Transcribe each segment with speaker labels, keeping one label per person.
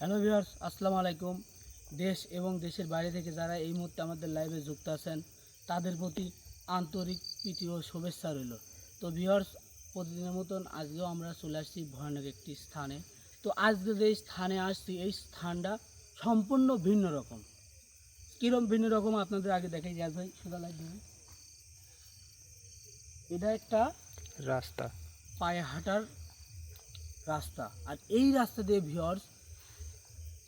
Speaker 1: Hello viewers আসসালামু আলাইকুম। দেশ এবং দেশের বাইরে থেকে যারা এই মুহূর্তে আমাদের লাইভে যুক্ত আছেন তাদের প্রতি আন্তরিক প্রীতি ও শুভেচ্ছা রইল। তো ভিউয়ার্স প্রতিদিনের মতন আজকেও আমরা চলে আসছি ভয়ানক একটি স্থানে। তো আজকে যে স্থানে আসছি এই স্থানটা সম্পূর্ণ ভিন্ন রকম। কীরকম ভিন্ন রকম আপনাদের আগে দেখাই যাক ভাই সোজা লাইট এটা একটা
Speaker 2: রাস্তা।
Speaker 1: পায়ে হাঁটার রাস্তা। আর এই রাস্তা দিয়ে ভিওর্স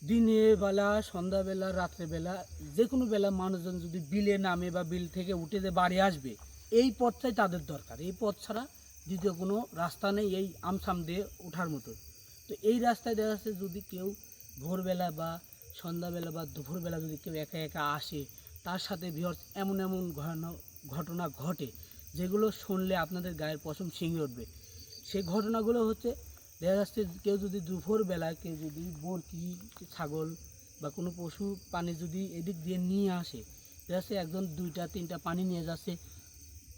Speaker 1: দিনের বেলা সন্ধ্যাবেলা রাত্রেবেলা যে কোনো বেলা মানুষজন যদি বিলে নামে বা বিল থেকে উঠে যে বাড়ি আসবে, এই পথটাই তাদের দরকার। এই পথ ছাড়া দ্বিতীয় কোনো রাস্তা নেই এই আমসাম দিয়ে ওঠার মতো তো এই রাস্তায় দেখা যাচ্ছে যদি কেউ ভোরবেলা বা সন্ধ্যাবেলা বা দুপুরবেলা যদি কেউ একা একা আসে, তার সাথে ভিওর্স এমন এমন ঘটনা ঘটনা ঘটে, যেগুলো শুনলে আপনাদের গায়ের পশম শিঙে উঠবে। সেই ঘটনাগুলো হচ্ছে দেখা যাচ্ছে কেউ যদি দুপুরবেলা কেউ যদি বরকি ছাগল বা কোনো পশু পানি যদি এদিক দিয়ে নিয়ে আসে, দেখা যাচ্ছে একজন দুইটা, তিনটা পানি নিয়ে যাচ্ছে,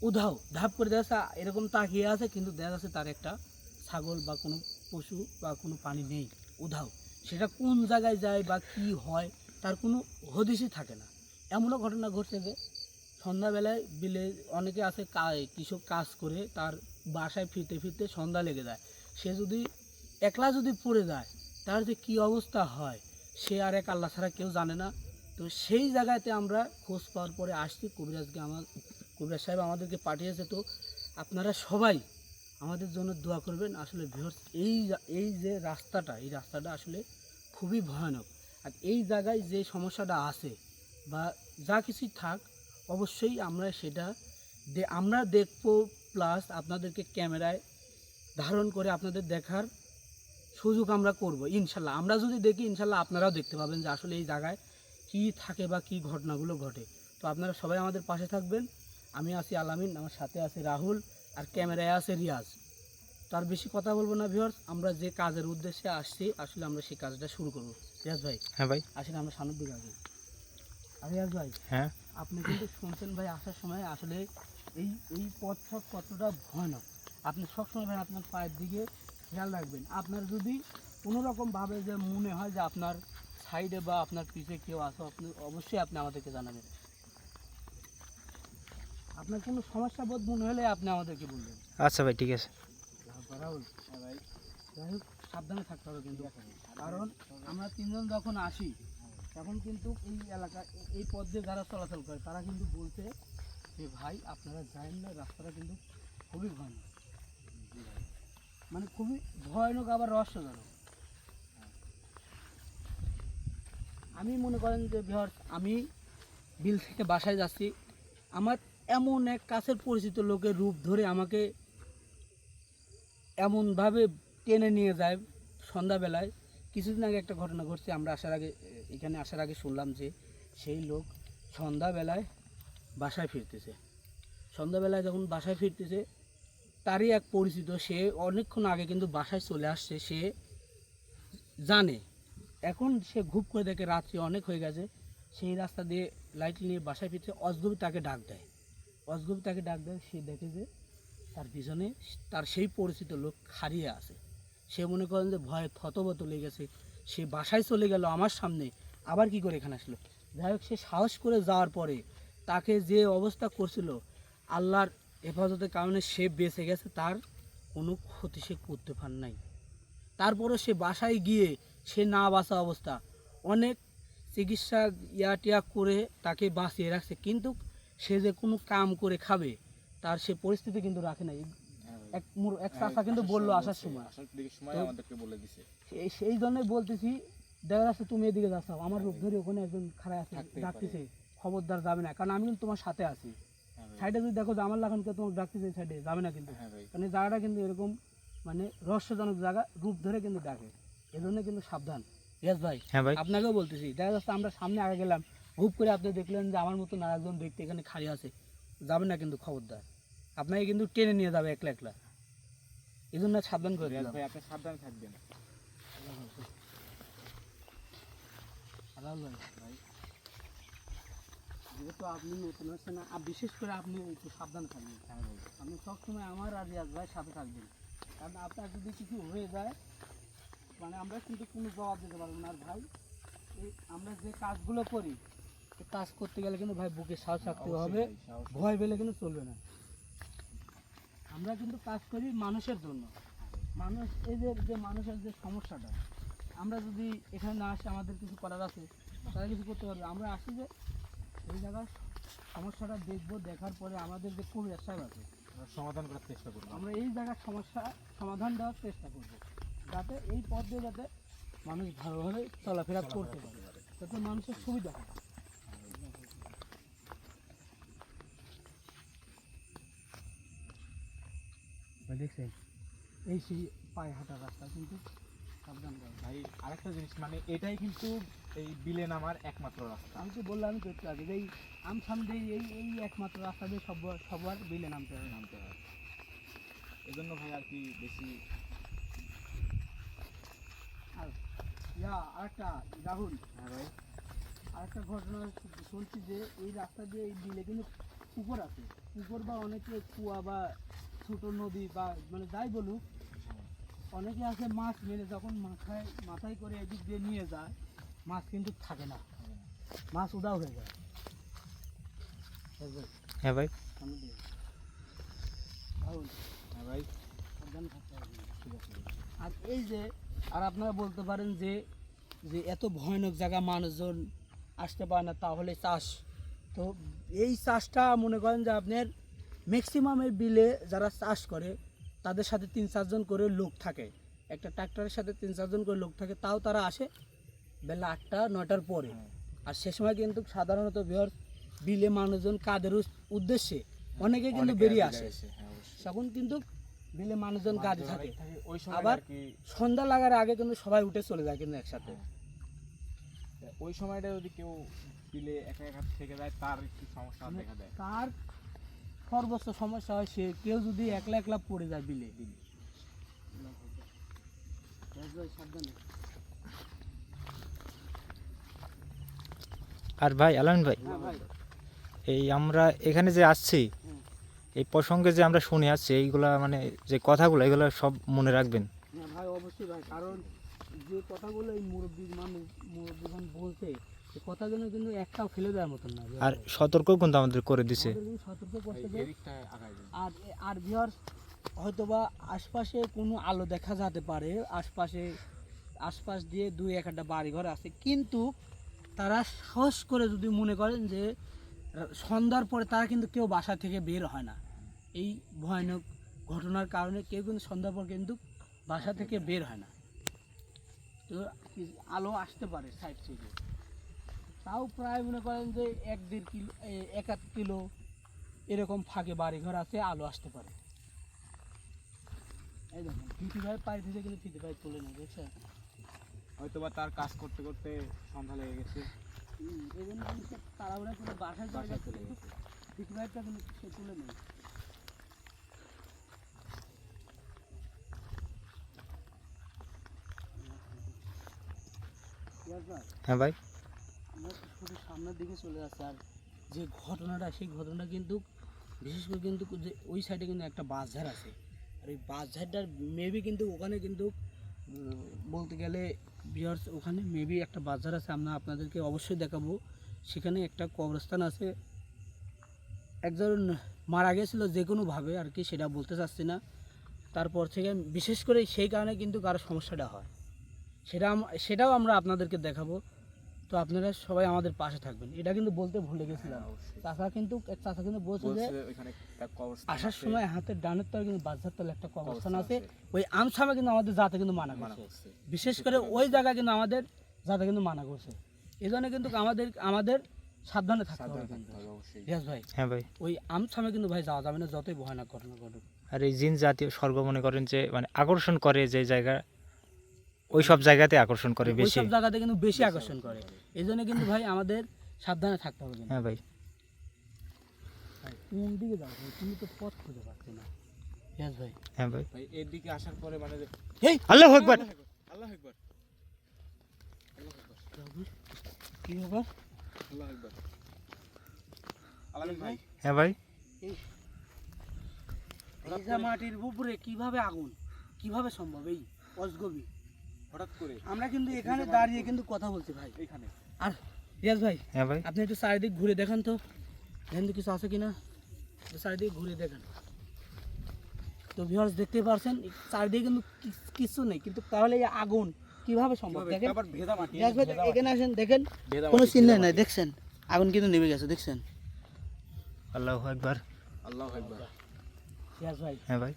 Speaker 1: উধাও, ধাপ করে দেখা যাচ্ছে এরকম তাকিয়ে আছে, কিন্তু দেখা যাচ্ছে তার একটা ছাগল বা কোনো পশু বা কোনো পানি নেই, উধাও। সেটা কোন জায়গায় যায় বা কি হয়, তার কোনো হদিশই থাকে না। এমনও ঘটনা ঘটছে যে সন্ধ্যাবেলায় বিলে অনেকে আছে কৃষক কাজ করে, তার বাসায় ফিরতে ফিরতে সন্ধ্যা লেগে যায়। সে যদি একলা যদি পড়ে যায়, তার যে কী অবস্থা হয়, সে আর এক আল্লাহ ছাড়া কেউ জানে না। তো সেই জায়গাতে আমরা খোঁজ পাওয়ার পরে আসছি। কবিরাজকে আমার, কবিরাজ সাহেব আমাদেরকে পাঠিয়েছে। তো আপনারা সবাই আমাদের জন্য দোয়া করবেন। আসলে বৃহৎ এই এই যে রাস্তাটা, এই রাস্তাটা আসলে খুবই ভয়ানক। আর এই জায়গায় যে সমস্যাটা আছে বা যা কিছুই থাক, অবশ্যই আমরা সেটা আমরা দেখব, প্লাস আপনাদেরকে ক্যামেরায় ধারণ করে আপনাদের দেখার সুযোগ আমরা করব ইনশাল্লাহ। আমরা যদি দেখি ইনশাল্লাহ আপনারাও দেখতে পাবেন যে আসলে এই জায়গায় কি থাকে বা কি ঘটনাগুলো ঘটে। তো আপনারা সবাই আমাদের পাশে থাকবেন। আমি আছি আলামিন আমার সাথে আছে রাহুল আর ক্যামেরায় আছে রিয়াজ। তার বেশি কথা বলব না ভিউয়ার্স আমরা যে কাজের উদ্দেশ্যে আসছি আসলে আমরা সেই কাজটা শুরু করব। রিয়াজ ভাই?
Speaker 2: হ্যাঁ ভাই।
Speaker 1: আসলে আমরা সামনের দিকে আগে। রিয়াজ ভাই?
Speaker 2: হ্যাঁ।
Speaker 1: আপনি কিন্তু শুনছেন ভাই আসার সময় আসলে এই এই পথ কতটা ভয়ানক। আপনি সবসময় ভাই আপনার পায়ের দিকে খেয়াল রাখবেন। আপনার যদি কোনো রকম ভাবে যে মনে হয় যে আপনার সাইডে বা আপনার পিছে কেউ আসো আপনি অবশ্যই আপনি আমাদেরকে জানাবেন। আপনার কোনো সমস্যা বোধ মনে হলে আপনি আমাদেরকে বলবেন।
Speaker 2: আচ্ছা ভাই ঠিক আছে।
Speaker 1: রাহুল ভাই যাই হোক সাবধানে থাকতে হবে কিন্তু কারণ আমরা তিনজন যখন আসি তখন কিন্তু এই এলাকা এই পথ দিয়ে যারা চলাচল করে তারা কিন্তু বলছে যে ভাই আপনারা যায়েন না রাস্তাটা কিন্তু খুবই ভয়ানক। মানে খুবই ভয়ানক আবার রহস্যজনক। আমি মনে করেন যে বিহার, আমি বিল থেকে বাসায় যাচ্ছি। আমার এমন এক কাছের পরিচিত লোকের রূপ ধরে আমাকে এমনভাবে টেনে নিয়ে যায় সন্ধ্যাবেলায়। কিছুদিন আগে একটা ঘটনা ঘটছে, আমরা আসার আগে, এখানে আসার আগে শুনলাম যে সেই লোক সন্ধ্যাবেলায় বাসায় ফিরতেছে। সন্ধ্যাবেলায় যখন বাসায় ফিরতেছে তারই এক পরিচিত, সে অনেকক্ষণ আগে কিন্তু বাসায় চলে আসছে, সে জানে। এখন সে ঘুপ করে দেখে রাত্রি অনেক হয়ে গেছে, সেই রাস্তা দিয়ে লাইট নিয়ে বাসায় ফিরছে, অজগবি তাকে ডাক দেয়। অজগবি তাকে ডাক দেয়, সে দেখে যে তার পিছনে তার সেই পরিচিত লোক হারিয়ে আছে। সে মনে করেন যে ভয়ে থতবত লেগে গেছে, সে বাসায় চলে গেল আমার সামনে, আবার কি করে এখানে আসলো? যাই হোক, সে সাহস করে যাওয়ার পরে তাকে যে অবস্থা করছিল, আল্লাহর হেফাজতের কারণে সে বেঁচে গেছে তার কোনো ক্ষতি সে করতে পার নাই। তারপরে সে বাসায় গিয়ে সে না বাঁচা অবস্থা। অনেক চিকিৎসা ইয়া টিয়া করে তাকে বাঁচিয়ে রাখছে কিন্তু সে যে কোনো কাম করে খাবে তার সে পরিস্থিতি কিন্তু রাখে নাই। এক এক চাষা কিন্তু বলল আসার সময় সেই- জন্যই বলতেছি দেখা যাচ্ছে তুমি এদিকে যাচ্ছ আমার রূপ ধরে ওখানে একজন খারাপ আছে ডাকতেছে খবরদার যাবে না কারণ আমি কিন্তু তোমার সাথে আছি।
Speaker 3: হ্যাঁ।
Speaker 1: সাইডে যদি দেখো যে আমার লাগান কেউ তোমাকে ডাকতেছে সাইডে যাবে না কিন্তু।
Speaker 3: হ্যাঁ
Speaker 1: কারণ এই জায়গাটা কিন্তু এরকম মানে রহস্যজনক জায়গা রূপ ধরে কিন্তু ডাকে এজন্য কিন্তু সাবধান। ইয়াস ভাই।
Speaker 2: হ্যাঁ ভাই।
Speaker 1: আপনাকেও বলতেছি দেখা যাচ্ছে আমরা সামনে আগে গেলাম হুপ করে আপনি দেখলেন যে আমার মতন আর একজন ব্যক্তি এখানে খাড়ি আছে। যাবে না কিন্তু খবরদার। আপনাকে কিন্তু টেনে নিয়ে যাবে একলা একলা। এই জন্য সাবধান করে
Speaker 3: ভাই আপনি সাবধান থাকবেন।
Speaker 1: আল্লাহ ভাই যেহেতু আপনি নতুন আসছেন আর বিশেষ করে আপনি একটু সাবধান থাকবেন। আপনি সবসময় আমার আর রিয়াজ ভাই সাথে থাকবেন। কারণ আপনার যদি কিছু হয়ে যায় মানে আমরা কিন্তু কোনো জবাব দিতে পারব না। আর ভাই এই আমরা যে কাজগুলো করি কাজ করতে গেলে কিন্তু ভাই বুকে সাহস রাখতে হবে। ভয় পেলে কিন্তু চলবে না। আমরা কিন্তু কাজ করি মানুষের জন্য। মানুষ এই যে যে মানুষের যে সমস্যাটা আমরা যদি এখানে না আসি আমাদের কিছু করার আছে তারা কিছু করতে পারবে আমরা আসি যে এই জায়গার সমস্যাটা দেখব দেখার পরে আমাদের যে কবির সাহেব আছে।
Speaker 3: সমাধান করার চেষ্টা করব।
Speaker 1: আমরা এই জায়গার সমস্যা সমাধান দেওয়ার চেষ্টা করব। যাতে এই পথ দিয়ে যাতে মানুষ ভালোভাবে চলাফেরা করতে পারে। যাতে মানুষের সুবিধা হয়। দেখছেন? এই সেই পায়ে হাঁটার রাস্তা কিন্তু।
Speaker 3: ভাই আরেকটা জিনিস মানে এটাই কিন্তু এই বিলে নামার একমাত্র রাস্তা।
Speaker 1: আমি তো বললাম তো একটু আগে এই আমসাম দিয়ে এই এই একমাত্র রাস্তা দিয়ে সব সবার বিলে নামতে হবে
Speaker 3: নামতে হয়। এজন্য ভাই আর কি বেশি
Speaker 1: আর ইয়া আরেকটা রাহুল।
Speaker 3: হ্যাঁ ভাই।
Speaker 1: আরেকটা ঘটনা শুনছি যে এই রাস্তা দিয়ে এই বিলে কিন্তু পুকুর আছে। পুকুর বা অনেকে কুয়া বা ছোট নদী বা মানে যাই বলুক অনেকে আছে মাছ মেরে যখন মাথায় মাথায় করে এদিক দিয়ে নিয়ে যায় মাছ কিন্তু থাকে না। মাছ উদাও হয়ে যায়।
Speaker 2: হ্যাঁ ভাই।
Speaker 3: হ্যাঁ ভাই।
Speaker 1: আর এই যে আর আপনারা বলতে পারেন যে যে এত ভয়ানক জায়গা মানুষজন আসতে পারে না তাহলে চাষ। তো এই চাষটা মনে করেন যে আপনার ম্যাক্সিমাম এই বিলে যারা চাষ করে তাদের সাথে তিন চারজন করে লোক থাকে একটা ট্রাক্টরের সাথে তিন চারজন করে লোক থাকে তাও তারা আসে বেলা আটটা নয়টার পরে। আর সে সময় কিন্তু সাধারণত বিহার বিলে মানুষজন কাদের উদ্দেশ্যে অনেকে কিন্তু বেরিয়ে আসে
Speaker 3: হ্যাঁ।
Speaker 1: তখন কিন্তু বিলে মানুষজন কাজে থাকে আবার সন্ধ্যা লাগার আগে কিন্তু সবাই উঠে চলে যায় কিন্তু একসাথে
Speaker 3: হ্যাঁ। ওই সময়টা যদি কেউ বিলে একা একা থেকে যায় তার একটু সমস্যা দেখা দেয়
Speaker 1: তার সর্বোচ্চ সমস্যা হয় সে কেউ যদি একলা একলা পড়ে যায় বিলে। বিলে
Speaker 2: আর ভাই আলামিন ভাই
Speaker 1: হ্যাঁ
Speaker 2: এই আমরা এখানে যে আসছি এই প্রসঙ্গে যে আমরা শুনে আসছি এইগুলা মানে যে কথাগুলো এগুলো সব মনে রাখবেন।
Speaker 1: হ্যাঁ ভাই অবশ্যই ভাই কারণ যে কথাগুলো এই মুরব্বী মানুষ মুরব্বীগণ বলছে কথাগুলো কিন্তু একটাও ফেলে দেওয়ার মতন না
Speaker 2: আর সতর্ক কিন্তু আমাদের করে দিছে।
Speaker 1: সতর্ক করতে আর আর হয়তোবা আশপাশে কোনো আলো দেখা যেতে পারে আশপাশে আশপাশ দিয়ে দুই এক একটা বাড়িঘর আছে। কিন্তু তারা সাহস করে যদি মনে করেন যে সন্ধ্যার পরে তারা কিন্তু কেউ বাসা থেকে বের হয় না। এই ভয়ানক ঘটনার কারণে কেউ কিন্তু সন্ধ্যার পর কিন্তু বাসা থেকে বের হয় না। তো আলো আসতে পারে সাইড থেকে। তাও প্রায় মনে করেন যে এক দেড় কিলো এক আধ কিলো এরকম ফাঁকে বাড়িঘর আছে আলো আসতে পারে। এই দেখুন ফিটি ভাই পাই থেকে কিন্তু ফিটি ভাই তোলে না দেখছেন
Speaker 3: হয়তো বা তার কাজ করতে করতে সন্ধ্যা লেগে গেছে।
Speaker 1: এই জন্য কিন্তু তাড়াহুড়া করে বাসায় চলে
Speaker 3: চলে গেছে
Speaker 1: ফিটি ভাইটা কিন্তু সে তুলে নেই
Speaker 2: হ্যাঁ ভাই?
Speaker 1: শুধু সামনের দিকে চলে যাচ্ছে আর যে ঘটনাটা, সেই ঘটনাটা কিন্তু, বিশেষ করে কিন্তু যে ওই সাইডে কিন্তু একটা বাসঝাড় আছে। আর ওই বাসঝাড়টার মেবি কিন্তু ওখানে কিন্তু বলতে গেলে বিয়ার্স ওখানে মেবি একটা বাজার আছে, আমরা আপনাদেরকে অবশ্যই দেখাবো। সেখানে একটা কবরস্থান আছে। একজন মারা গেছিল যে কোনোভাবে আর কি সেটা বলতে চাচ্ছি না। তারপর থেকে বিশেষ করে সেই কারণে কিন্তু কারও সমস্যাটা হয়। সেটা সেটাও আমরা আপনাদেরকে দেখাবো। তো আপনারা সবাই আমাদের পাশে থাকবেন। এটা কিন্তু বলতে ভুলে গেছিলাম।
Speaker 3: হ্যাঁ, অবশ্যই।
Speaker 1: চাচা কিন্তু চাচা কিন্তু বলছে যে আসার সময় হাতের ডানের তলে কিন্তু বাজার তলে একটা কবরস্থান আছে। ওই আমসামে কিন্তু আমাদের যাতে কিন্তু মানা করছে। বিশেষ করে ওই জায়গা কিন্তু আমাদের যাতে কিন্তু মানা করছে। এই জন্য কিন্তু আমাদের আমাদের সাবধানে থাকতে হবে রিয়াজ ভাই
Speaker 2: হ্যাঁ ভাই।
Speaker 1: ওই আমসামে কিন্তু ভাই যাওয়া যাবে না যতই ভয়ানক ঘটনা ঘটুক।
Speaker 2: আর এই জিন জাতীয় স্বর্গ মনে করেন যে মানে আকর্ষণ করে যে জায়গা ওই সব জায়গাতে আকর্ষণ করে বেশি।
Speaker 1: সব জায়গাতে কিন্তু বেশি আকর্ষণ করে। এই জন্য কিন্তু ভাই আমাদের সাবধানে থাকতে হবে
Speaker 2: হ্যাঁ ভাই।
Speaker 1: কোন দিকে যাও তুমি তো পথ খুঁজে পাচ্ছি না। ভাই।
Speaker 2: হ্যাঁ ভাই।
Speaker 3: ভাই এর দিকে আসার পরে মানে
Speaker 1: এই
Speaker 2: আল্লাহ একবার
Speaker 3: আল্লাহ একবার
Speaker 1: কি
Speaker 3: আল্লাহ একবার আলামিন ভাই।
Speaker 2: হ্যাঁ ভাই।
Speaker 1: ভেজা মাটির উপরে কীভাবে আগুন কীভাবে সম্ভব? এই অজগবি।
Speaker 3: হঠাৎ করে।
Speaker 1: আমরা কিন্তু এখানে দাঁড়িয়ে কিন্তু কথা বলছি ভাই।
Speaker 3: এখানে।
Speaker 1: আর রিয়াজ ভাই
Speaker 2: হ্যাঁ ভাই।
Speaker 1: আপনি একটু চারিদিক ঘুরে দেখান তো। দেখেন তো কিছু আছে কিনা? চারিদিক ঘুরে দেখান। তো ভিউয়ার্স দেখতে পারছেন চারিদিকে কিন্তু কিছু নেই কিন্তু তাহলে এই আগুন কীভাবে সম্ভব? দেখেন।
Speaker 3: আবার ভেদা মাটি
Speaker 1: রিয়াজ ভাই এখানে আসেন দেখেন। কোনো চিহ্ন নাই দেখছেন? আগুন কিন্তু নেমে গেছে দেখছেন?
Speaker 2: আল্লাহ একবার
Speaker 3: আল্লাহ একবার
Speaker 1: রিয়াজ ভাই
Speaker 2: হ্যাঁ ভাই।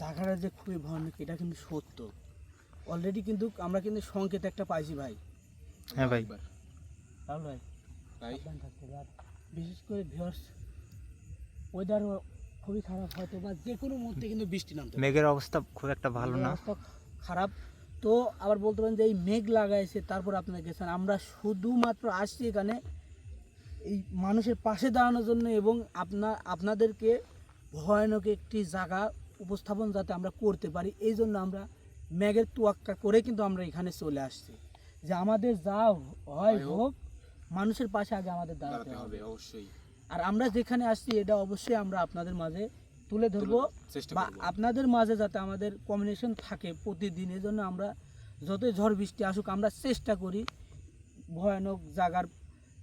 Speaker 1: জায়গাটা যে খুবই ভয়ানক এটা কিন্তু সত্য। অলরেডি কিন্তু আমরা কিন্তু সংকেত একটা পাইছি ভাই।
Speaker 2: হ্যাঁ ভাই।
Speaker 1: তাহলে ভাই। বিশেষ করে ভিউয়ার্স ওয়েদার খুবই খারাপ হয়তো বা যে কোনো মুহূর্তে কিন্তু বৃষ্টি নামতে
Speaker 2: মেঘের অবস্থা খুব একটা ভালো না।
Speaker 1: খারাপ। তো আবার বলতে পারেন যে এই মেঘ লাগাইছে তারপর আপনারা গেছেন আমরা শুধুমাত্র আসছি এখানে এই মানুষের পাশে দাঁড়ানোর জন্য এবং আপনার আপনাদেরকে ভয়ানক একটি জায়গা উপস্থাপন যাতে আমরা করতে পারি। এই জন্য আমরা মেঘের তোয়াক্কা করে কিন্তু আমরা এখানে চলে আসছি। যে আমাদের যা হয়
Speaker 3: হোক,
Speaker 1: মানুষের পাশে আগে আমাদের দাঁড়াতে হবে।
Speaker 3: অবশ্যই।
Speaker 1: আর আমরা যেখানে আসছি এটা অবশ্যই আমরা আপনাদের মাঝে তুলে ধরবো বা আপনাদের মাঝে যাতে আমাদের কম্বিনেশন থাকে প্রতিদিন এই জন্য আমরা যতই ঝড় বৃষ্টি আসুক আমরা চেষ্টা করি ভয়ানক জায়গার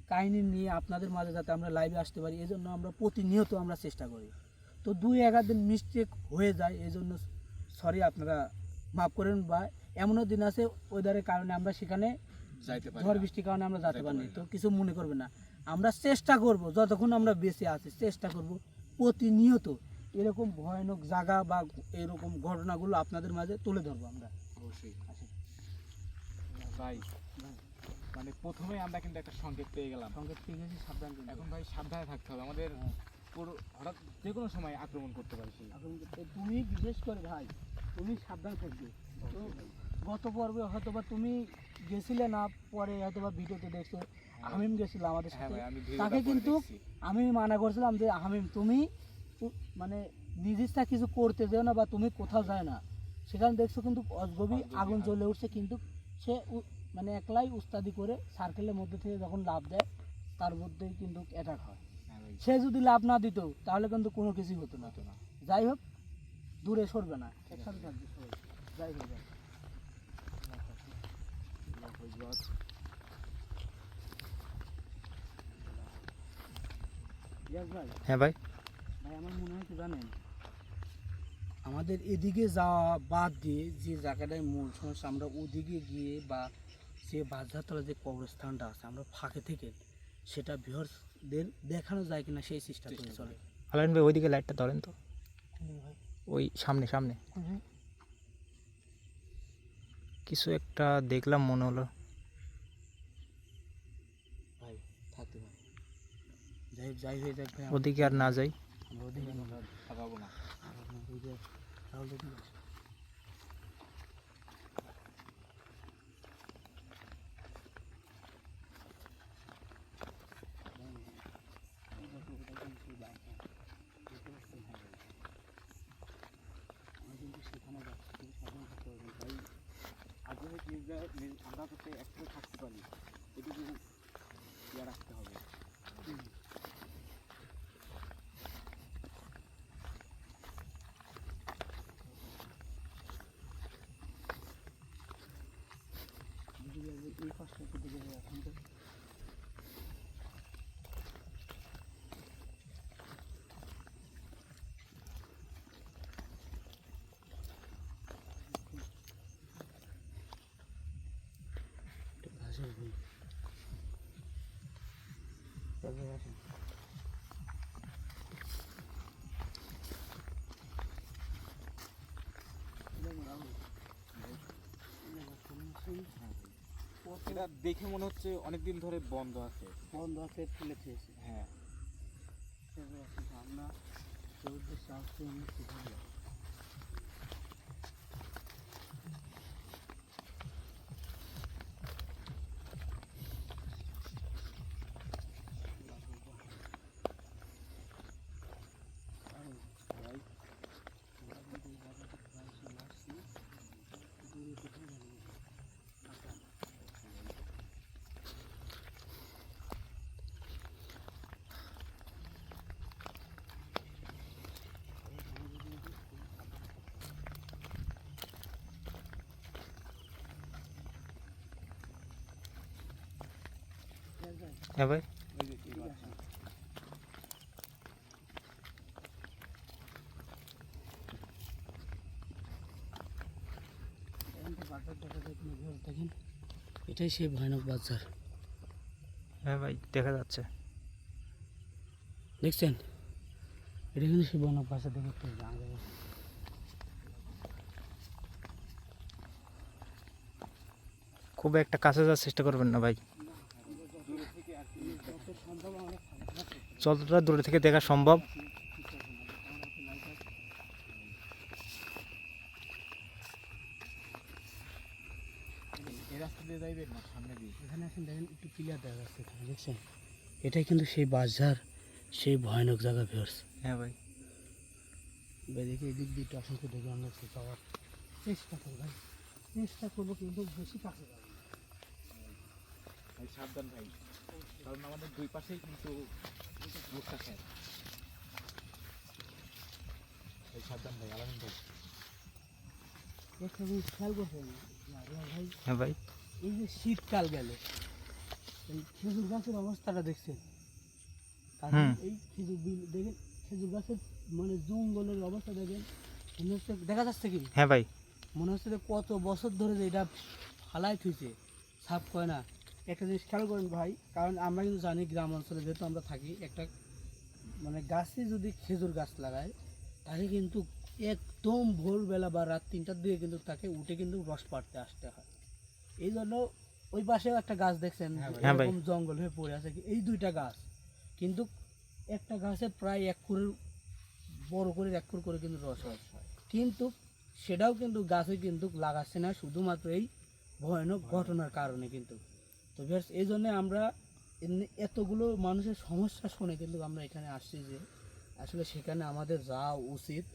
Speaker 1: কাহিনী নিয়ে আপনাদের মাঝে যাতে আমরা লাইভে আসতে পারি। এই জন্য আমরা প্রতিনিয়ত আমরা চেষ্টা করি। তো দুই এগারো দিন মিস্টেক হয়ে যায় এই জন্য সরি আপনারা মাফ করেন বা এমনও দিন আছে ওয়েদারের কারণে আমরা সেখানে ঝড় বৃষ্টির কারণে আমরা যেতে পারিনি
Speaker 3: পারি
Speaker 1: তো কিছু মনে করবে না। আমরা চেষ্টা করব যতক্ষণ আমরা বেঁচে আছি চেষ্টা করব প্রতিনিয়ত এরকম ভয়ানক জায়গা বা এরকম ঘটনাগুলো আপনাদের মাঝে তুলে ধরবো আমরা।
Speaker 3: অবশ্যই। ভাই মানে প্রথমে আমরা কিন্তু একটা সংকেত পেয়ে গেলাম।
Speaker 1: সংকেত পেয়ে গেছি সাবধান
Speaker 3: এখন ভাই সাবধানে থাকতে হবে। আমাদের
Speaker 1: হ্যাঁ।
Speaker 3: পুরো হঠাৎ যে কোনো সময় আক্রমণ করতে পারে সে।
Speaker 1: তুমি বিশেষ করে ভাই তুমি সাবধান থাকবে। তো গত পর্বে হয়তো বা তুমি গেছিলে না পরে হয়তো বা ভিডিওতে দেখছ হামিম গেছিল আমাদের
Speaker 3: হ্যাঁ
Speaker 1: সাথে।
Speaker 3: আমি
Speaker 1: তাকে কিন্তু আমি মানা করছিলাম যে হামিম তুমি মানে নিজেরটা কিছু করতে যেও না বা তুমি কোথাও যায় না। সেখানে দেখছ কিন্তু অজগবি
Speaker 3: অজগবি
Speaker 1: আগুন। জ্বলে উঠছে কিন্তু সে মানে একলাই উস্তাদি করে সার্কেলের মধ্যে থেকে যখন লাভ দেয় তার মধ্যেই কিন্তু অ্যাটাক হয়
Speaker 3: হ্যাঁ।
Speaker 1: সে যদি লাভ না দিত তাহলে কিন্তু কোনো কিছুই হতো না। যাই হোক দূরে সরবে না। একসাথে থাকবে সবাই যাই হোক।
Speaker 2: হ্যাঁ ভাই।
Speaker 1: ভাই আমার মনে হয় কি জানেন? আমাদের এদিকে যাওয়া বাদ দিয়ে যে জায়গাটায় মূল সমস্যা আমরা ওদিকে গিয়ে বা যে বাজারতলা যে কবরস্থানটা আছে আমরা ফাঁকে থেকে সেটা ভিউয়ার্সদের দেখানো যায় কিনা সেই চেষ্টা করে চলে।
Speaker 2: আলাইন ভাই ওইদিকে লাইটটা ধরেন তো। ওই সামনে সামনে। কিছু একটা দেখলাম মনে হলো।
Speaker 1: ভাই ভাই যাই যাই হয়ে যাক
Speaker 2: ওদিকে আর না যাই।
Speaker 1: ওদিকে না যাই।
Speaker 3: থাকাবো না
Speaker 1: ওই যে রাহুল দেখি না।
Speaker 3: আগে নিজেরা নিজ- আমরা যাতে একসাথে থাকতে পারি এটুকু ইয়ে রাখতে হবে
Speaker 1: এই পাশটা একটু দেখে যাই এখন তো। একটু ঘাসের ভুঁই। তারপরে আসেন।
Speaker 3: এটা দেখে মনে হচ্ছে অনেকদিন ধরে বন্ধ আছে।
Speaker 1: বন্ধ আছে তুলে খেয়েছে।
Speaker 3: হ্যাঁ।
Speaker 1: আমরা চৌদ্দ সাহসে
Speaker 2: হ্যাঁ ভাই।
Speaker 1: দেখেন এটাই সেই ভয়ানক বাজার।
Speaker 2: হ্যাঁ ভাই দেখা যাচ্ছে।
Speaker 1: দেখছেন? এটা কিন্তু সেই ভয়ানক বাজার দেখে একটু
Speaker 2: খুব একটা কাছে যাওয়ার চেষ্টা করবেন না ভাই। যতটা দূরে থেকে দেখা সম্ভব।
Speaker 1: এটাই কিন্তু সেই বাজার সেই ভয়ানক জায়গা ভিউর্স
Speaker 2: হ্যাঁ ভাই।
Speaker 1: দেখি এদিক দিয়ে অসংখ্য দেখে একটু যাওয়ার চেষ্টা করব ভাই চেষ্টা করব কিন্তু বেশি কাছে যাব
Speaker 3: সাবধান ভাই। কারণ আমাদের দুই পাশেই কিন্তু ভুট্টা খেত। ভাই সাবধান ভাই আলামিন ভাই।
Speaker 1: একটা জিনিস খেয়াল করছেন ভাই
Speaker 2: হ্যাঁ ভাই।
Speaker 1: এই যে শীতকাল গেল এই খেজুর গাছের অবস্থাটা দেখছেন? এই খেজুর দেখেন খেজুর গাছের মানে জঙ্গলের অবস্থা দেখেন মনে হচ্ছে দেখা যাচ্ছে কি?
Speaker 2: হ্যাঁ ভাই।
Speaker 1: মনে হচ্ছে যে কত বছর ধরে যে এটা ফালাই থুইছে সাফ কয় না। একটা জিনিস খেয়াল করেন ভাই কারণ আমরা কিন্তু জানি গ্রাম অঞ্চলে যেহেতু আমরা থাকি একটা মানে গাছে যদি খেজুর গাছ লাগায় তাকে কিন্তু একদম ভোরবেলা বা রাত তিনটার দিকে কিন্তু তাকে উঠে কিন্তু রস পাড়তে আসতে হয়। এই জন্য ওই পাশেও একটা গাছ দেখছেন
Speaker 3: হ্যাঁ ভাই।
Speaker 2: হ্যাঁ।
Speaker 1: এরকম জঙ্গল হয়ে পড়ে আছে এই দুইটা গাছ। কিন্তু একটা গাছে প্রায় এক কুড়ির বড় করে এক কুড় করে কিন্তু রস হয়। কিন্তু সেটাও কিন্তু গাছে কিন্তু লাগাচ্ছে না শুধুমাত্র এই ভয়ানক। ঘটনার কারণে কিন্তু। তো ভিউয়ার্স এই জন্যে আমরা এমনি এতগুলো মানুষের সমস্যা শুনে কিন্তু আমরা এখানে আসছি যে আসলে সেখানে আমাদের যাওয়া উচিত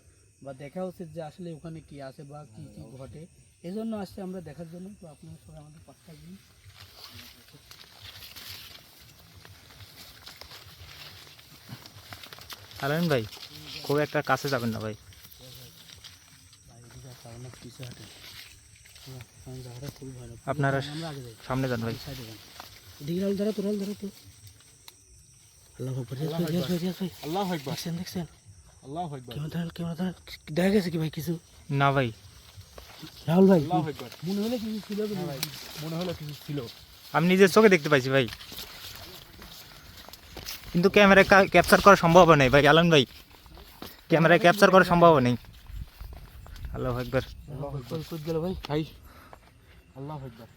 Speaker 1: বা দেখা উচিত যে আসলে ওখানে কি আছে বা কি কি ঘটে। এই জন্য আসছি আমরা দেখার জন্য। তো আপনারা সবাই আমাদের পাশে থাকবেন।
Speaker 2: আলামিন ভাই খুব একটা কাছে যাবেন না ভাই।
Speaker 1: পিছিয়ে হাঁটেন।
Speaker 2: আপনারা সামনে যান ভাই।
Speaker 1: সাইডে যান। এদিকে রাল ধরো তো ধরো তো। আল্লাহ আকবর রিয়াজ ভাই রিয়াজ ভাই
Speaker 3: আল্লাহ একবার
Speaker 1: দেখছেন দেখছেন?
Speaker 3: আল্লাহ একবার
Speaker 1: কেমন ধরেন কেমন ধরেন দেখা গেছে কি ভাই কিছু?
Speaker 2: না ভাই।
Speaker 1: রাহুল ভাই
Speaker 3: আল্লাহ একবার
Speaker 1: মনে হলে কিছু ছিল
Speaker 3: ভাই মনে হলো কিছু ছিল।
Speaker 2: আমি নিজের চোখে দেখতে পাইছি ভাই। কিন্তু ক্যামেরায় ক্যাপচার করা সম্ভব নেই ভাই আলম ভাই। ক্যামেরায় ক্যাপচার করা সম্ভব নেই। আল্লাহ একবার
Speaker 1: গেল ভাই?
Speaker 3: ভাই। আল্লাহ একবার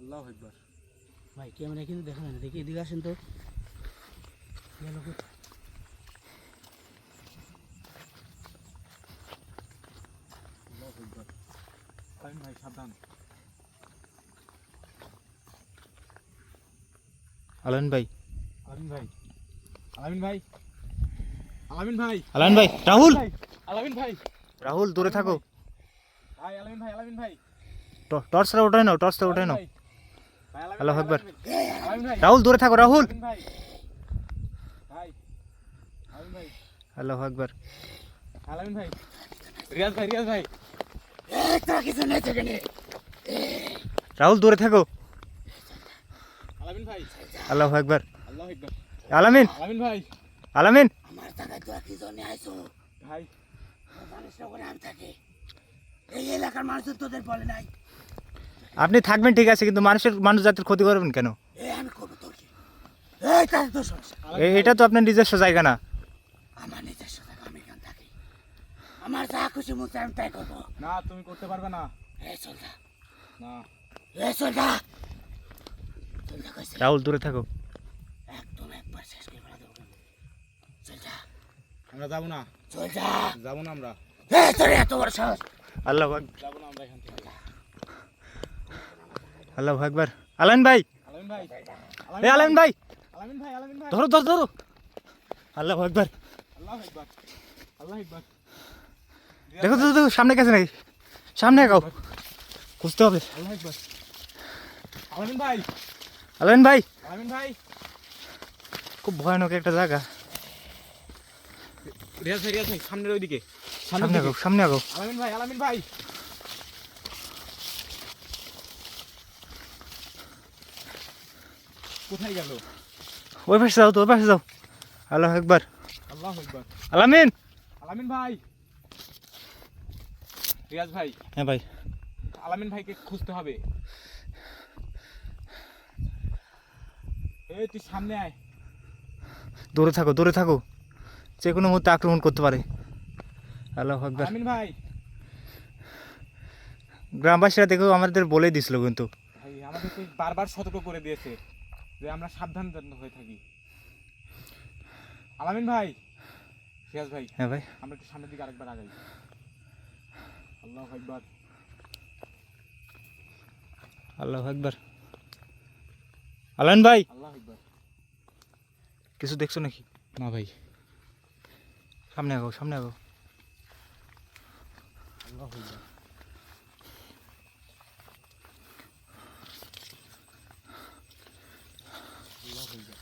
Speaker 3: আল্লাহ একবার
Speaker 1: ভাই ক্যামেরা কিন্তু দেখা না। দেখি এদিকে আসেন তো। গেল
Speaker 3: ভাই সাবধান।
Speaker 2: আলান ভাই।
Speaker 3: আলামিন ভাই। আলামিন ভাই। আলামিন ভাই
Speaker 2: আলান ভাই রাহুল
Speaker 3: আলামিন ভাই
Speaker 2: রাহুল দূরে থাকো
Speaker 3: ভাই আলামিন ভাই আলামিন ভাই
Speaker 2: টর্চটা ওঠাই নাও টর্চটা ওঠাই নাও
Speaker 3: আলামিন। আলামিন ভাই
Speaker 2: রাহুল দূরে থাকো রাহুল
Speaker 3: আলামিন ভাই ভাই আলামিন ভাই
Speaker 2: আল্লাহ একবার
Speaker 3: আলামিন ভাই রিয়াজ ভাই রিয়াজ ভাই
Speaker 2: রাহুল দূরে থাকো
Speaker 3: আলামিন ভাই
Speaker 2: আল্লাহ একবার
Speaker 3: আল্লাহ একবার
Speaker 2: আলামিন
Speaker 3: আলামিন ভাই
Speaker 2: আলামিন
Speaker 1: আমার টাকা তো কি জন্য আইছো
Speaker 3: ভাই
Speaker 1: জানিস না করে আমি থাকি এই এলাকার মানুষ তোদের বলে নাই
Speaker 2: আপনি থাকবেন ঠিক আছে কিন্তু মানুষের মানুষ জাতির ক্ষতি করবেন কেন?
Speaker 1: তোর
Speaker 2: এটা তো আপনার নিজস্ব জায়গা না।
Speaker 1: আমার নিজস্ব টাকা আমি এখান থাকি আমার যা খুশি মুখে আমি তাই করব
Speaker 3: না তুমি করতে পারবে না।
Speaker 1: এই চলটা
Speaker 3: না।
Speaker 1: এই চলটা
Speaker 2: রাহুল দূরে থাকো।
Speaker 1: একদম একবার শেষ করে
Speaker 3: আমরা যাব না।
Speaker 1: চলটা
Speaker 3: যাব না আমরা।
Speaker 1: এত বড় সাহস।
Speaker 2: আল্লাহ আকবার।
Speaker 3: যাব না আমরা এখান থেকে
Speaker 2: আল্লাহ ভাই।
Speaker 3: আলামিন ভাই।
Speaker 2: এ আলামিন ভাই।
Speaker 3: আলামিন ভাই আলামিন ভাই।
Speaker 2: ধরো ধরো ধরো। আল্লাহ একবার
Speaker 3: আল্লাহ আল্লাহ
Speaker 2: দেখো দেখো দেখো সামনে গেছে নাকি? সামনে আগাও। খুঁজতে হবে।
Speaker 3: আল্লাহ আলামিন ভাই।
Speaker 2: আলামিন ভাই।
Speaker 3: আলামিন ভাই।
Speaker 2: খুব ভয়ানক একটা জায়গা।
Speaker 3: রিয়াজ ভাই সামনের ওইদিকে।
Speaker 2: সামনে সামনে
Speaker 3: ভাই আলামিন ভাই। কোথায়
Speaker 2: ওই তো ওই একবার।
Speaker 3: আল্লাহ একবার
Speaker 2: আলামিন!
Speaker 3: আলামিন ভাই। রিয়াজ ভাই।
Speaker 2: হ্যাঁ ভাই।
Speaker 3: আলামিন ভাইকে খুঁজতে হবে। এই তুই সামনে আয়।
Speaker 2: দৌড়ে থাকো দৌড়ে থাকো। যে কোনো মুহূর্তে আক্রমণ করতে পারে। আল্লাহ
Speaker 3: আলামিন ভাই।
Speaker 2: গ্রামবাসীরা দেখেও আমাদের বলেই দিছিল কিন্তু।
Speaker 3: ভাই আমাদেরকে বারবার সতর্ক করে দিয়েছে যে আমরা সাবধান হয়ে থাকি। আলামিন ভাই। রিয়াজ ভাই
Speaker 2: হ্যাঁ ভাই।
Speaker 3: আমরা একটু সামনের দিকে আরেকবার আগাই। আল্লাহ একবার
Speaker 2: আল্লাহ একবার আলান ভাই।
Speaker 3: আল্লাহ একবার
Speaker 2: কিছু দেখছ নাকি?
Speaker 3: না ভাই।
Speaker 2: সামনে আগাও সামনে আগাও।
Speaker 3: আল্লাহ একবার আল্লাহ একবার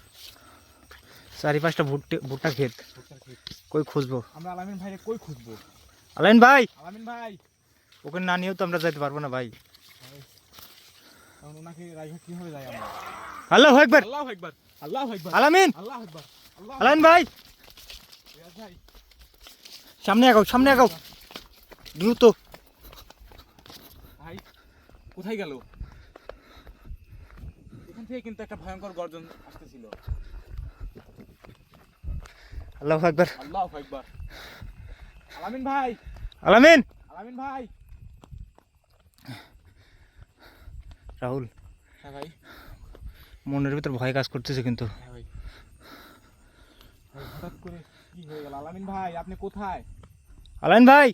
Speaker 2: চারি পাঁচটা ভুট্টে ভুট্টা ক্ষেত। কই খুঁজবো?
Speaker 3: আমরা আলামিন ভাইরে কই খুঁজবো?
Speaker 2: আলাইন ভাই!
Speaker 3: আলামিন ভাই!
Speaker 2: ওকে না নিয়েও তো আমরা যাইতে পারব না ভাই।
Speaker 3: ওনাকে রাইভা কীভাবে যাই আমরা?
Speaker 2: আল্লাহ
Speaker 3: আল্লাহ আল্লাহ
Speaker 2: আলামিন!
Speaker 3: আল্লাহ আল্লাহ
Speaker 2: ভাই!
Speaker 3: ভাই
Speaker 2: সামনে আগাও সামনে আগাও। দ্রুত।
Speaker 3: ভাই কোথায় গেল? এখান থেকে কিন্তু একটা ভয়ঙ্কর গর্জন আসতেছিল।
Speaker 2: আল্লাহ একবার
Speaker 3: আল্লাহ একবার আলামিন ভাই।
Speaker 2: আলামিন।
Speaker 3: আলামিন ভাই।
Speaker 2: রাহুল।
Speaker 3: হ্যাঁ ভাই।
Speaker 2: মনের ভিতর ভয় কাজ করতেছে কিন্তু।
Speaker 3: হ্যাঁ ভাই। ভাই, হঠাৎ করে কি হয়ে গেল? আলামিন ভাই আপনি কোথায়?
Speaker 2: আলাইন ভাই!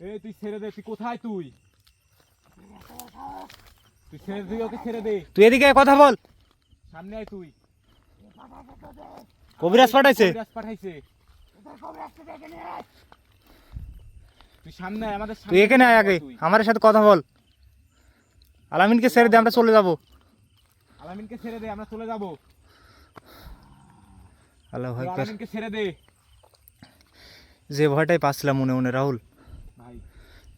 Speaker 3: এই তুই ছেড়ে দে তুই কোথায় তুই? তুই ছেড়ে দে ওকে ছেড়ে দে।
Speaker 2: তুই এদিকে কথা বল।
Speaker 3: সামনে আয় তুই।
Speaker 2: কবিরাজ পাঠাইছে।
Speaker 3: কবিরাজ পাঠাইছে। তুই সামনে আয় আমাদের
Speaker 2: তুই এখানে আয় আগে। আমার সাথে কথা বল। আলামিনকে ছেড়ে দে আমরা চলে যাব।
Speaker 3: আলামিনকে ছেড়ে দে আমরা চলে যাব।
Speaker 2: আল্লাহ একবার
Speaker 3: ছেড়ে দে।
Speaker 2: যে ভয়টাই পাচ্ছিলাম মনে মনে রাহুল।
Speaker 3: ভাই।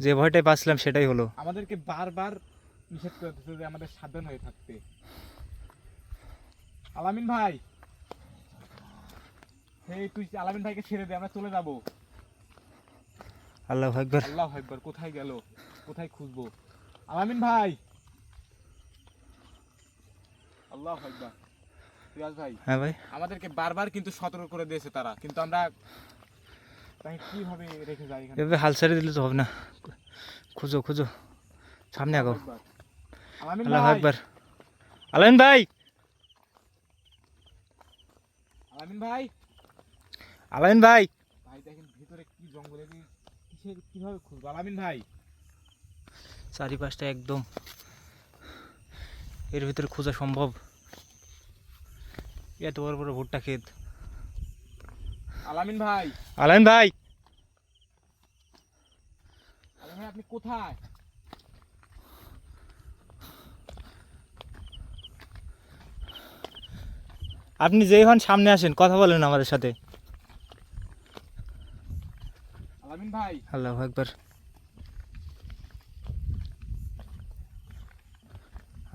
Speaker 2: যে ভয়টাই পাচ্ছিলাম সেটাই হলো।
Speaker 3: আমাদেরকে বারবার নিষেধ করে দিচ্ছে যে আমাদের সাবধান হয়ে থাকতে। আলামিন ভাই। এই তুই আলামিন ভাইকে ছেড়ে দে আমরা চলে যাব।
Speaker 2: আল্লাহ একবার
Speaker 3: আল্লাহ একবার কোথায় গেল? কোথায় খুঁজবো? আলামিন ভাই। আল্লাহ একবার রিয়াজ ভাই
Speaker 2: হ্যাঁ ভাই।
Speaker 3: আমাদেরকে বারবার কিন্তু সতর্ক করে দিয়েছে তারা। কিন্তু আমরা কীভাবে রেখে যাই এখানে?
Speaker 2: এভাবে হাল ছেড়ে দিলে তো হবে না। খুঁজো খুঁজো। সামনে আগাও। আল্লাহ
Speaker 3: ভাই।
Speaker 2: আলামিন ভাই।
Speaker 3: আলামিন ভাই।
Speaker 2: আলামিন ভাই।
Speaker 3: ভাই দেখেন ভিতরে কি জঙ্গলে কিসের কীভাবে খুঁজবো? আলামিন ভাই।
Speaker 2: চারিপাশটা একদম এর ভিতরে খোঁজা সম্ভব। এত বড় বড় ভুট্টা ক্ষেত।
Speaker 3: আলামিন ভাই।
Speaker 2: আলামিন ভাই।
Speaker 3: আলামিন ভাই আপনি কোথায়?
Speaker 2: আপনি যেই হন সামনে আসেন কথা বলেন আমাদের সাথে।
Speaker 3: আলামিন ভাই।
Speaker 2: আল্লাহ একবার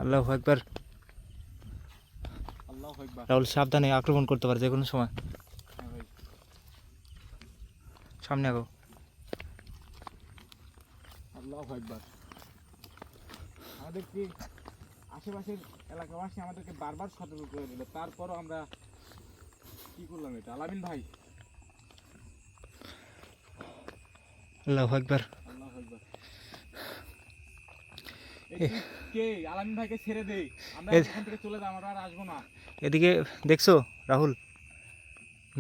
Speaker 2: আল্লাহ একবার
Speaker 3: আল্লাহ একবার
Speaker 2: রাহুল সাবধানে আক্রমণ করতে পারে যে কোনো সময়। সামনে আগো
Speaker 3: আমাদেরকে আশেপাশের এলাকাবাসী আমাদেরকে বারবার সতর্ক করে দিল। তারপরও আমরা কি করলাম এটা? আলামিন ভাই।
Speaker 2: আল্লাহ
Speaker 3: এই কে? আলামিন ভাইকে ছেড়ে দে। আমরা এখান থেকে চলে যাব আমরা আর আসব না।
Speaker 2: এদিকে দেখছ রাহুল?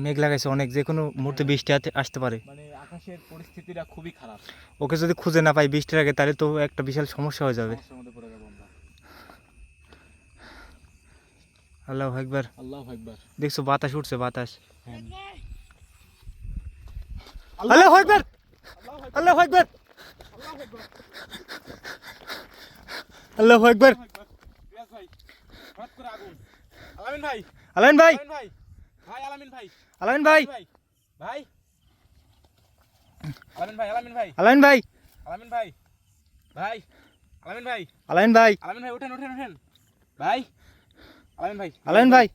Speaker 2: মেঘ লাগাইছে অনেক যে কোনো মুহূর্তে বৃষ্টি আসতে পারে।
Speaker 3: মানে আকাশের পরিস্থিতিটা খুবই খারাপ।
Speaker 2: ওকে যদি খুঁজে না পাই বৃষ্টির আগে তাহলে তো একটা বিশাল সমস্যা হয়ে যাবে। আল্লাহ একবার
Speaker 3: আল্লাহ একবার
Speaker 2: দেখছ বাতাস উঠছে বাতাস।
Speaker 3: হ্যাঁ।
Speaker 2: আল্লাহ একবার আল্লাহ একবার আল্লাহ একবার
Speaker 3: আগুন। আলামিন ভাই আলামিন ভাই ভাই আলামিন ভাই
Speaker 2: আলামিন ভাই
Speaker 3: ভাই ভাই আলামিন ভাই আলামিন ভাই
Speaker 2: আলাইন ভাই
Speaker 3: আলামিন ভাই ভাই আলামিন ভাই
Speaker 2: আলাইন ভাই
Speaker 3: আলামিন ভাই ওঠেন ওঠেন ওঠেন ভাই আলামিন ভাই
Speaker 2: আলামিন ভাই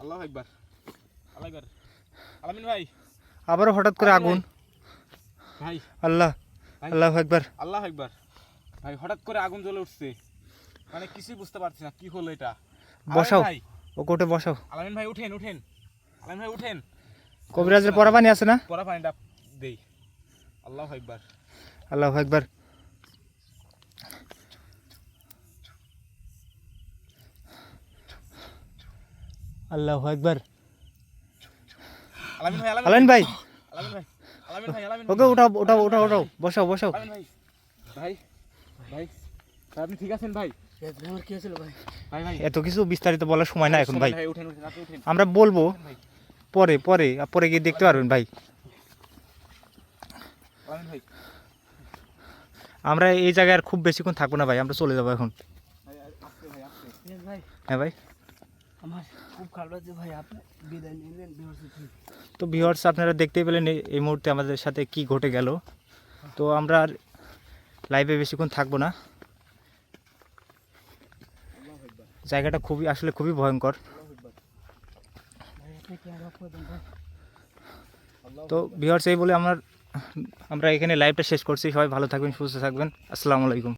Speaker 3: আল্লাহ একবার আল্লাহ একবার আলামিন ভাই
Speaker 2: আবারও হঠাৎ করে
Speaker 3: আলামিন
Speaker 2: আগুন
Speaker 3: ভাই
Speaker 2: আল্লাহ
Speaker 3: ভাই।
Speaker 2: আল্লাহ একবার
Speaker 3: আল্লাহ একবার ভাই হঠাৎ করে আগুন জ্বলে উঠছে মানে কিছুই বুঝতে পারছি না কি হলো এটা আলামিন
Speaker 2: বসাও।
Speaker 3: ভাই
Speaker 2: ও কোটে বসাও।
Speaker 3: আলামিন ভাই উঠেন উঠেন। আলামিন ভাই উঠেন।
Speaker 2: কবিরাজের পরা পানি আছে না?
Speaker 3: পরা পানিটা দেই। আল্লাহ একবার
Speaker 2: আল্লাহ একবার আল্লাহ একবার
Speaker 3: আলামিন ভাই
Speaker 2: আলামিন ভাই।
Speaker 3: আলামিন ভাই আলামিন ভাই আলামিন
Speaker 2: ওকে উঠাও উঠাও উঠাও উঠাও বসাও বসাও।
Speaker 3: ভাই ভাই আপনি ঠিক আছেন ভাই?
Speaker 2: এত কিছু বিস্তারিত বলার সময় না এখন ভাই। আমরা বলব পরে পরে পরে গিয়ে দেখতে পারবেন ভাই। আমরা এই জায়গায় আর খুব বেশিক্ষণ থাকব না ভাই। আমরা চলে যাব এখন। হ্যাঁ ভাই। তো ভিওয়ার্স আপনারা দেখতেই পেলেন এই- এই মুহূর্তে আমাদের সাথে কি ঘটে গেল। তো আমরা আর লাইভে বেশিক্ষণ থাকব না। জায়গাটা খুবই, আসলে খুবই ভয়ঙ্কর। তো বিহার এই বলে আমার, আমরা এখানে লাইভটা শেষ করছি। সবাই ভালো থাকবেন, সুস্থ থাকবেন। আসসালামু আলাইকুম।